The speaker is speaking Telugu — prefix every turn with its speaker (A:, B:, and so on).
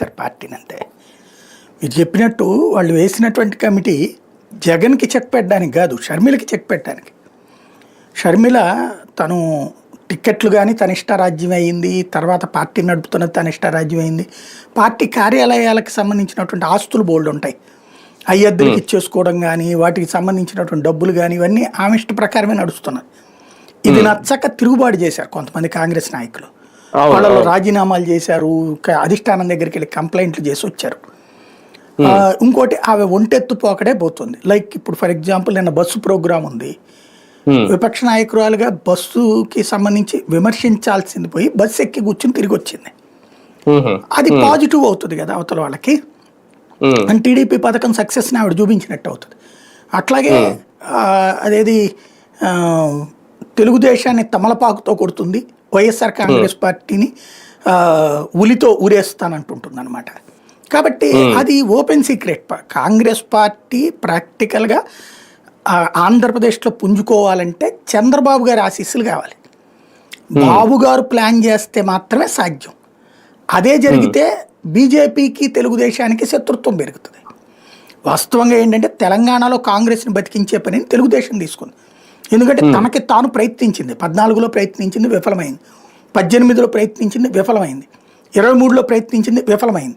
A: చేశారు పార్టీని అంతే మీరు చెప్పినట్టు వాళ్ళు వేసినటువంటి కమిటీ జగన్కి చెక్ పెట్టడానికి కాదు షర్మిలకి చెక్ పెట్టడానికి. షర్మిల తను టిక్కెట్లు కానీ తన ఇష్టారాజ్యం అయింది తర్వాత పార్టీ నడుపుతున్న తన ఇష్టారాజ్యం అయింది. పార్టీ కార్యాలయాలకు సంబంధించినటువంటి ఆస్తులు బోల్డ్ ఉంటాయి. అయ్యద్దులకి ఇచ్చేసుకోవడం కానీ వాటికి సంబంధించినటువంటి డబ్బులు కానీ ఇవన్నీ ఆమె ఇష్ట ప్రకారమే నడుస్తున్నారు. ఇది నచ్చక తిరుగుబాటు చేశారు కొంతమంది కాంగ్రెస్ నాయకులు.
B: అవును,
A: వాళ్ళు రాజీనామాలు చేశారు అధిష్టానం దగ్గరికి వెళ్ళి కంప్లైంట్లు చేసి వచ్చారు. ఇంకోటి ఆమె ఒంటెత్తు పోకడే పోతుంది. లైక్ ఇప్పుడు ఫర్ ఎగ్జాంపుల్ నిన్న బస్సు ప్రోగ్రామ్ ఉంది. విపక్ష నాయకురాలుగా బస్సుకి సంబంధించి విమర్శించాల్సింది పోయి బస్సు ఎక్కి కూర్చుని తిరిగి వచ్చింది. అది పాజిటివ్ అవుతుంది కదా అవతల వాళ్ళకి. అండ్ టీడీపీ పథకం సక్సెస్ని ఆవిడ చూపించినట్టు అవుతుంది. అట్లాగే అదేది తెలుగుదేశాన్ని తమలపాకుతో కొడుతుంది. వైఎస్ఆర్ కాంగ్రెస్ పార్టీని ఉలితో ఊరేస్తానంటుంటుంది అనమాట కాబట్టి అది ఓపెన్ సీక్రెట్. కాంగ్రెస్ పార్టీ ప్రాక్టికల్గా ఆంధ్రప్రదేశ్లో పుంజుకోవాలంటే చంద్రబాబు గారి ఆశీస్సులు కావాలి. బాబు గారు ప్లాన్ చేస్తే మాత్రమే సాధ్యం. అదే జరిగితే బీజేపీకి తెలుగుదేశానికి శత్రుత్వం పెరుగుతుంది. వాస్తవంగా ఏంటంటే తెలంగాణలో కాంగ్రెస్ని బతికించే పనిని తెలుగుదేశం తీసుకుంది. ఎందుకంటే తనకి తాను ప్రయత్నించింది. పద్నాలుగులో ప్రయత్నించింది విఫలమైంది. పద్దెనిమిదిలో ప్రయత్నించింది విఫలమైంది. ఇరవై మూడులో ప్రయత్నించింది విఫలమైంది.